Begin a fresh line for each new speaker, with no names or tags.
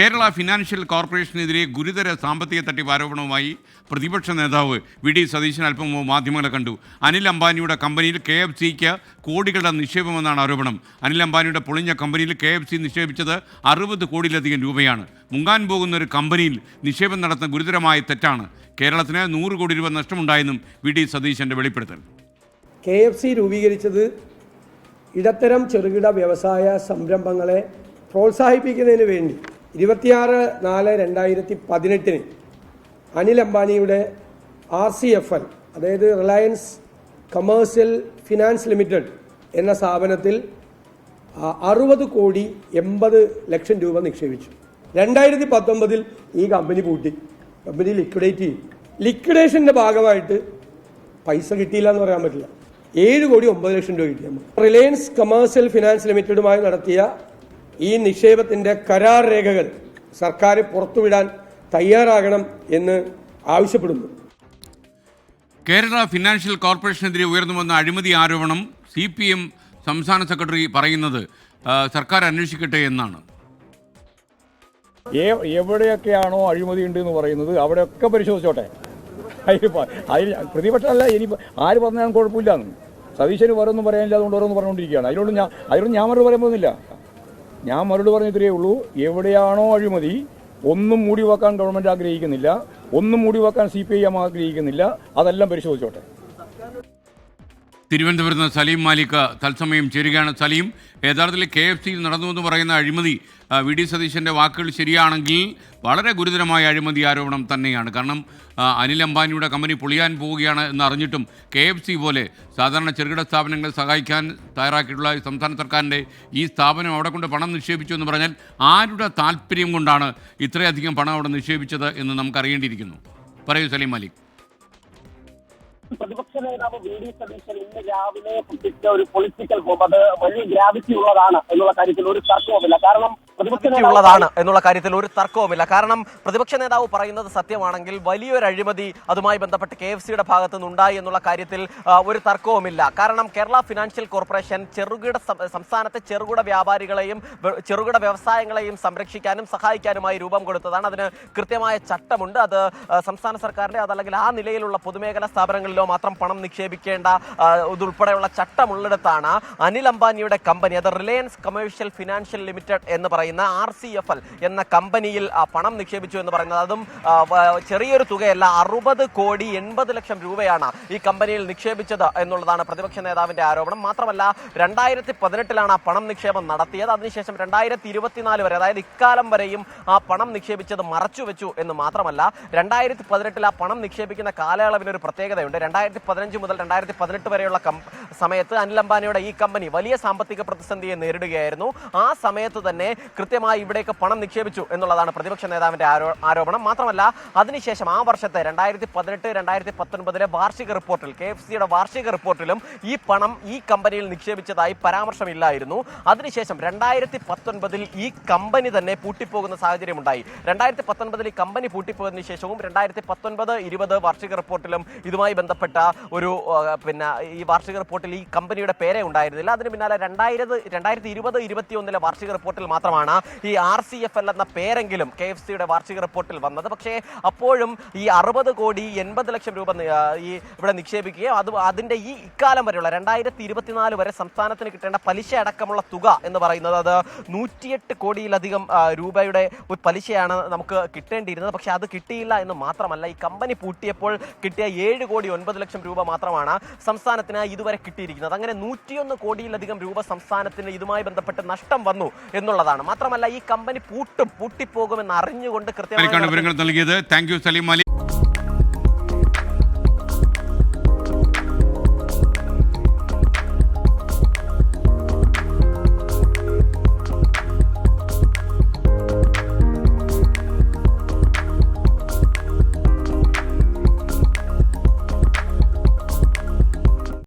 Kerala financial കോർപ്പറേഷനെതിരെ ഗുരുതര സാമ്പത്തിക തട്ടിപ്പ് ആരോപണവുമായി പ്രതിപക്ഷ നേതാവ് വി ഡി സതീശൻ അല്പം മാധ്യമങ്ങളെ കണ്ടു. അനിൽ അംബാനിയുടെ കമ്പനിയിൽ കെ എഫ് സിക്ക് കോടികളുടെ നിക്ഷേപമെന്നാണ് ആരോപണം. അനിൽ അംബാനിയുടെ പൊളിഞ്ഞ കമ്പനിയിൽ കെ എഫ് സി നിക്ഷേപിച്ചത് അറുപത് കോടിയിലധികം രൂപയാണ്. മുങ്ങാൻ പോകുന്ന ഒരു കമ്പനിയിൽ നിക്ഷേപം നടത്തുന്ന ഗുരുതരമായ തെറ്റാണ്. കേരളത്തിന് നൂറ് കോടി രൂപ നഷ്ടമുണ്ടായെന്നും വി ഡി സതീശന്റെ വെളിപ്പെടുത്തൽ.
കെ എഫ് സി രൂപീകരിച്ചത് ഇടത്തരം ചെറുകിട വ്യവസായ സംരംഭങ്ങളെ പ്രോത്സാഹിപ്പിക്കുന്നതിന് വേണ്ടി. ഇരുപത്തിയാറ് നാല് രണ്ടായിരത്തി പതിനെട്ടിന് അനിൽ അംബാനിയുടെ ആർ സി എഫ് എൽ അതായത് റിലയൻസ് കമേഴ്സ്യൽ ഫിനാൻസ് ലിമിറ്റഡ് എന്ന സ്ഥാപനത്തിൽ അറുപത് കോടി എൺപത് ലക്ഷം രൂപ നിക്ഷേപിച്ചു. രണ്ടായിരത്തി പത്തൊമ്പതിൽ ഈ കമ്പനി പൂട്ടി. കമ്പനി ലിക്വിഡേറ്റ് ചെയ്തു. ലിക്വിഡേഷന്റെ ഭാഗമായിട്ട് പൈസ കിട്ടിയില്ല എന്ന് പറയാൻ പറ്റില്ല. ഏഴ് കോടി ഒമ്പത് ലക്ഷം രൂപ കിട്ടി നമുക്ക്. റിലയൻസ് കമേഴ്സ്യൽ ഫിനാൻസ് ലിമിറ്റഡുമായി നടത്തിയ ഈ നിക്ഷേപത്തിന്റെ കരാർ രേഖകൾ സർക്കാർ പുറത്തുവിടാൻ തയ്യാറാകണം എന്ന് ആവശ്യപ്പെടുന്നു.
കേരള ഫിനാൻഷ്യൽ കോർപ്പറേഷനെതിരെ ഉയർന്നു വന്ന അഴിമതി ആരോപണം സി പി എം സംസ്ഥാന സെക്രട്ടറി പറയുന്നത് സർക്കാർ അന്വേഷിക്കട്ടെ എന്നാണ്.
എവിടെയൊക്കെയാണോ അഴിമതി ഉണ്ട് എന്ന് പറയുന്നത് അവിടെയൊക്കെ പരിശോധിച്ചോട്ടെ. അതിൽ പ്രതിപക്ഷമല്ല ഇനി ആര് പറഞ്ഞാലും കുഴപ്പമില്ല സതീശന് വേറൊന്നും പറയാനില്ല അതുകൊണ്ട് ഓരോന്ന് പറഞ്ഞുകൊണ്ടിരിക്കുകയാണ്. അതിനോട് ഞാൻ അതിനോട് ഞാൻ മറുപടി പറയാൻ പോകുന്നില്ല. ഞാൻ മറുപടി പറഞ്ഞ ഇത്രയേ ഉള്ളൂ. എവിടെയാണോ അഴിമതി ഒന്നും മൂടി വെക്കാൻ ഗവൺമെന്റ് ആഗ്രഹിക്കുന്നില്ല. ഒന്നും മൂടി വെക്കാൻ സി പി ഐ എം ആഗ്രഹിക്കുന്നില്ല. അതെല്ലാം പരിശോധിച്ചോട്ടെ.
തിരുവനന്തപുരത്ത് നിന്ന് സലീം മാലിക് തത്സമയം ചേരുകയാണ്. സലീം യഥാർത്ഥത്തിൽ കെ എഫ് സിയിൽ നടന്നു എന്ന് പറയുന്ന അഴിമതി വി. ഡി. സതീശന്റെ വാക്കുകൾ ശരിയാണെങ്കിൽ വളരെ ഗുരുതരമായ അഴിമതി ആരോപണം തന്നെയാണ്. കാരണം അനിൽ അംബാനിയുടെ കമ്പനി പൊളിയാൻ പോവുകയാണ് എന്ന് അറിഞ്ഞിട്ടും കെ എഫ് സി പോലെ സാധാരണ ചെറുകിട സ്ഥാപനങ്ങളെ സഹായിക്കാൻ തയ്യാറാക്കിയിട്ടുള്ള സംസ്ഥാന സർക്കാരിന്റെ ഈ സ്ഥാപനം അവിടെ കൊണ്ട് പണം നിക്ഷേപിച്ചു എന്ന് പറഞ്ഞാൽ ആരുടെ താല്പര്യം കൊണ്ടാണ് ഇത്രയധികം പണം അവിടെ നിക്ഷേപിച്ചത് എന്ന് നമുക്കറിയേണ്ടിയിരിക്കുന്നു? പറയൂ സലീം മാലിക്.
പ്രതിപക്ഷ നേതാവ് വി ഡി സതീശൻ ഇന്ന് രാവിലെ പൊട്ടിച്ച ഒരു പൊളിറ്റിക്കൽ ബോംബ് അത് വലിയ ഗ്രാവിറ്റി ഉള്ളതാണ് എന്നുള്ള കാര്യത്തിൽ ഒരു തർക്കവുമില്ല. കാരണം
ഉള്ളതാണ് എന്നുള്ള കാര്യത്തിൽ ഒരു തർക്കവുമില്ല. കാരണം പ്രതിപക്ഷ നേതാവ് പറയുന്നത് സത്യമാണെങ്കിൽ വലിയൊരു അഴിമതി അതുമായി ബന്ധപ്പെട്ട് കെ എഫ് സിയുടെ ഭാഗത്തു നിന്നുണ്ടായി എന്നുള്ള കാര്യത്തിൽ ഒരു തർക്കവുമില്ല. കാരണം കേരള ഫിനാൻഷ്യൽ കോർപ്പറേഷൻ ചെറുകിട സംസ്ഥാനത്തെ ചെറുകിട വ്യാപാരികളെയും ചെറുകിട വ്യവസായങ്ങളെയും സംരക്ഷിക്കാനും സഹായിക്കാനുമായി രൂപം കൊടുത്തതാണ്. അതിന് കൃത്യമായ ചട്ടമുണ്ട്. അത് സംസ്ഥാന സർക്കാരിന്റെ അതല്ലെങ്കിൽ ആ നിലയിലുള്ള പൊതുമേഖലാ സ്ഥാപനങ്ങളിലോ മാത്രം പണം നിക്ഷേപിക്കേണ്ട ഇതുൾപ്പെടെയുള്ള ചട്ടമുള്ളിടത്താണ് അനിൽ അംബാനിയുടെ കമ്പനി. അത് റിലയൻസ് കമേഴ്ഷ്യൽ ഫിനാൻഷ്യൽ ലിമിറ്റഡ് എന്ന് പറയുന്ന ആർ സി എഫ് എൽ എന്ന കമ്പനിയിൽ പണം നിക്ഷേപിച്ചു എന്ന് പറയുന്നത്. അതും ചെറിയൊരു തുകയല്ല അറുപത് കോടി എൺപത് ലക്ഷം രൂപയാണ് ഈ കമ്പനിയിൽ നിക്ഷേപിച്ചത് എന്നുള്ളതാണ് പ്രതിപക്ഷ നേതാവിന്റെ ആരോപണം. മാത്രമല്ല രണ്ടായിരത്തി പതിനെട്ടിലാണ് ആ പണം നിക്ഷേപം നടത്തിയത്. അതിനുശേഷം രണ്ടായിരത്തി ഇരുപത്തിനാല് വരെ അതായത് ഇക്കാലം വരെയും ആ പണം നിക്ഷേപിച്ചത് മറച്ചു വെച്ചു എന്ന് മാത്രമല്ല രണ്ടായിരത്തി പതിനെട്ടിൽ ആ പണം നിക്ഷേപിക്കുന്ന കാലയളവിന് ഒരു പ്രത്യേകതയുണ്ട്. രണ്ടായിരത്തി പതിനഞ്ച് മുതൽ രണ്ടായിരത്തി പതിനെട്ട് വരെയുള്ള സമയത്ത് അനിൽ അംബാനിയുടെ ഈ കമ്പനി വലിയ സാമ്പത്തിക പ്രതിസന്ധിയെ നേരിടുകയായിരുന്നു. ആ സമയത്ത് തന്നെ കൃത്യമായി ഇവിടേക്ക് പണം നിക്ഷേപിച്ചു എന്നുള്ളതാണ് പ്രതിപക്ഷ നേതാവിന്റെ ആരോപണം. മാത്രമല്ല അതിനുശേഷം ആ വർഷത്തെ രണ്ടായിരത്തി പതിനെട്ട് രണ്ടായിരത്തി പത്തൊൻപതിലെ വാർഷിക റിപ്പോർട്ടിൽ കെ എഫ് സിയുടെ വാർഷിക റിപ്പോർട്ടിലും ഈ പണം ഈ കമ്പനിയിൽ നിക്ഷേപിച്ചതായി പരാമർശമില്ലായിരുന്നു. അതിനുശേഷം രണ്ടായിരത്തി പത്തൊൻപതിൽ ഈ കമ്പനി തന്നെ പൂട്ടിപ്പോകുന്ന സാഹചര്യം ഉണ്ടായി രണ്ടായിരത്തി പത്തൊൻപതിൽ ഈ കമ്പനി പൂട്ടിപ്പോയതിനു ശേഷവും രണ്ടായിരത്തി പത്തൊൻപത് ഇരുപത് വാർഷിക റിപ്പോർട്ടിലും ഇതുമായി ബന്ധപ്പെട്ട ഒരു പിന്നെ ഈ വാർഷിക റിപ്പോർട്ടിൽ ഈ കമ്പനിയുടെ പേരെ ഉണ്ടായിരുന്നില്ല. അതിന് പിന്നാലെ രണ്ടായിരത്തി രണ്ടായിരത്തി ഇരുപത് ഇരുപത്തിയൊന്നിലെ വാർഷിക റിപ്പോർട്ടിൽ മാത്രമാണ് ഈ ആർ സി എഫ് എൽ എന്ന പേരെങ്കിലും കെ എഫ് സിയുടെ വാർഷിക റിപ്പോർട്ടിൽ വന്നത്. പക്ഷേ അപ്പോഴും ഈ അറുപത് കോടി എൺപത് ലക്ഷം രൂപ ഈ ഇവിടെ നിക്ഷേപിക്കുകയും അത് അതിന്റെ ഈ ഇക്കാലം വരെയുള്ള രണ്ടായിരത്തി ഇരുപത്തിനാല് വരെ സംസ്ഥാനത്തിന് കിട്ടേണ്ട പലിശ അടക്കമുള്ള തുക എന്ന് പറയുന്നത് അത് നൂറ്റിയെട്ട് കോടിയിലധികം രൂപയുടെ ഒരു പലിശയാണ് നമുക്ക് കിട്ടേണ്ടിയിരുന്നത്. പക്ഷേ അത് കിട്ടിയില്ല എന്ന് മാത്രമല്ല ഈ കമ്പനി പൂട്ടിയപ്പോൾ കിട്ടിയ ഏഴ് കോടി ഒൻപത് ലക്ഷം രൂപ മാത്രമാണ് സംസ്ഥാനത്തിന് ഇതുവരെ കിട്ടിയിരിക്കുന്നത്. അങ്ങനെ നൂറ്റിയൊന്ന് കോടിയിലധികം രൂപ സംസ്ഥാനത്തിന് ഇതുമായി ബന്ധപ്പെട്ട് നഷ്ടം വന്നു എന്നുള്ളതാണ്. മാത്രമല്ല ഈ കമ്പനി പൂട്ടും പൂട്ടിപ്പോകുമെന്ന് അറിഞ്ഞുകൊണ്ട് കൃത്യമായി
വിവരങ്ങൾ നൽകിയത്. Thank you Saleem Malik